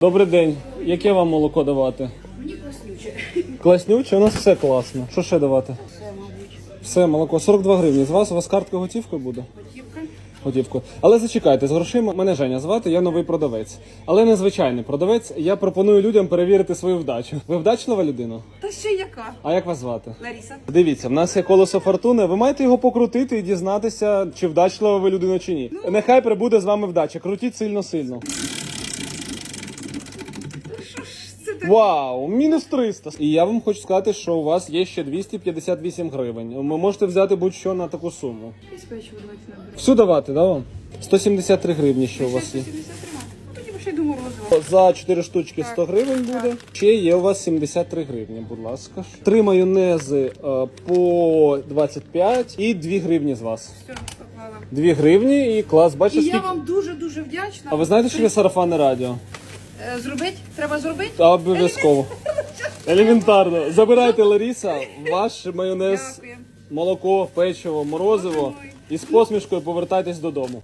Добрий день. Яке вам молоко давати? Мені класнюче. Класнюче, у нас все класно. Що ще давати? Все, мабуть. Все, молоко 42 гривні. З вас у вас картка готівкою буде? Готівка. Готівкою. Але зачекайте, з грошима мене Женя звати, я новий продавець. Але не звичайний продавець. Я пропоную людям перевірити свою вдачу. Ви вдачлива людина? Та ще яка? А як вас звати? Лариса. Дивіться, в нас є колесо фортуни. Ви маєте його покрутити і дізнатися, чи вдачлива ви людина чи ні. Нехай прибуде з вами вдача. Крутіть сильно сильно. Що ж це таке? Вау, мінус 300. І я вам хочу сказати, що у вас є ще 258 гривень. Ви можете взяти будь-що на таку суму. Давайте. Всю давати, да вам? 173 гривні, що у вас є. 73 мати. Ну, тоді ще й думав розвивати. За 4 штучки 100 гривень буде. Ще є у вас 73 гривні, будь ласка. Три майонези е, по 25 і 2 гривні з вас. Все, поклала. 2 гривні і клас, бачите, І я скільки. вам дуже-дуже вдячна. А ви знаєте, що є сарафанне радіо? Е, Зробить? Треба зробити? Та обов'язково. Елементарно. Забирайте Ларіса, ваш майонез, Дякую. молоко, печиво, морозиво і з посмішкою повертайтесь додому.